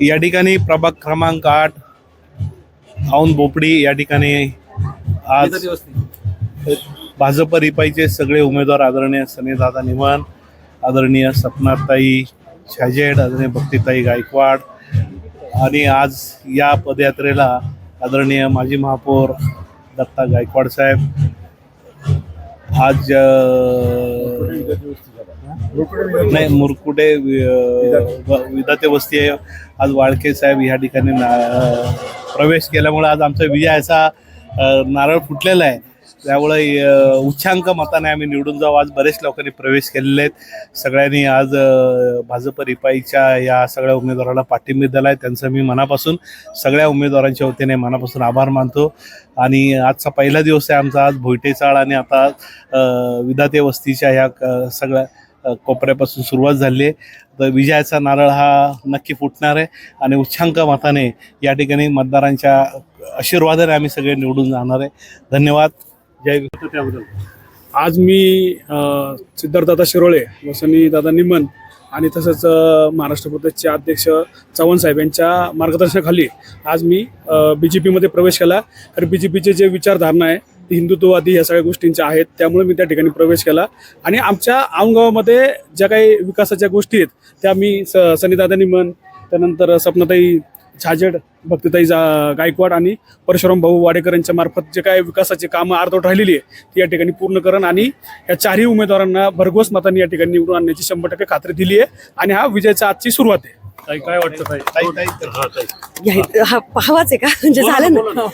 या ठिकाणी प्रभाग क्रमांक आठ औंध बोपडी या ठिकाणी आज भाजप रिपाईचे सगळे उमेदवार आदरणीय सनीदादा निमन आदरणीय सपनाताई शाजेड आदरणीय भक्तीताई गायकवाड आणि आज या पदयात्रेला आदरणीय माजी महापौर दत्ता गायकवाड साहेब आज नाही मुरकुटे वि- विधाते वस्ती आहे. आज वाळके साहेब ह्या ठिकाणी ना- प्रवेश केल्यामुळे आज आमचा विजयाचा नारळ फुटलेला आहे. त्यामुळे उच्चांक मताने आम्ही निवडून जाऊ. आज बरेच लोकांनी प्रवेश केलेले आहेत. सगळ्यांनी आज भाजप रिपाईच्या या सगळ्या उमेदवाराला पाठिंबा दिला आहे त्यांचं मी मनापासून सगळ्या उमेदवारांच्या वतीने मनापासून आभार मानतो. आणि आजचा पहिला दिवस आहे आमचा. आज भोयटेचाळ आणि आता विधाते वस्तीच्या ह्या क- सगळ्या कोपऱ्यापासून सुरुवात झाली आहे. तर विजयाचा नारळ हा नक्की फुटणार आहे. आणि उच्चांक मताने या ठिकाणी मतदारांच्या आशीर्वादाने आम्ही सगळे निवडून जाणार आहे. धन्यवाद. जय त्याबद्दल. आज मी सिद्धार्थदादा शिरोळे वसनी दादा निमन आणि तसंच महाराष्ट्र प्रदेशचे अध्यक्ष चव्हाण साहेब यांच्या मार्गदर्शनाखाली आज मी बी जे पीमध्ये प्रवेश केला. तर बी जे पीचे जे विचारधारणा आहे ती हिंदुत्ववादी या सगळ्या गोष्टींच्या आहेत त्यामुळे मी त्या ठिकाणी प्रवेश केला. आणि आमच्या औंगावामध्ये ज्या काही विकासाच्या गोष्टी आहेत त्या मी स सनीदादा निमन त्यानंतर सपनाताई झाजेड भक्तताई जा गायकवाड आणि परशुराम भाऊ वाडेकर यांच्या मार्फत जे काय विकासाची कामं अर्धवट राहिलेली आहे ती या ठिकाणी पूर्ण करण आणि या चारही उमेदवारांना भरघोस मतांनी या ठिकाणी निवडून आणण्याची शंभर टक्के खात्री दिली आहे. आणि हा विजयाचा आजची सुरुवात आहे. ताई, काय वाटतं ताई? ताई, ताई, हा, ताई. घ्याय- हा हवाच आहे का? म्हणजे झालं ना?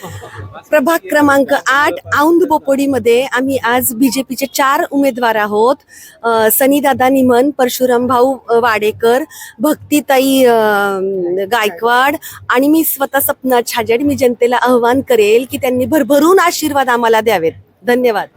प्रभाग क्रमांक आठ औंध बोपोडीमध्ये आम्ही आज बीजेपीचे चार उमेदवार आहोत. अ, सनीदादा निमन परशुराम भाऊ अ, वाडेकर भक्तिताई अ, गायकवाड आणि मी स्वतः सपना छाजेड मी जनतेला आव्हान करेल की त्यांनी भरभरून आशीर्वाद आम्हाला द्यावेत. धन्यवाद.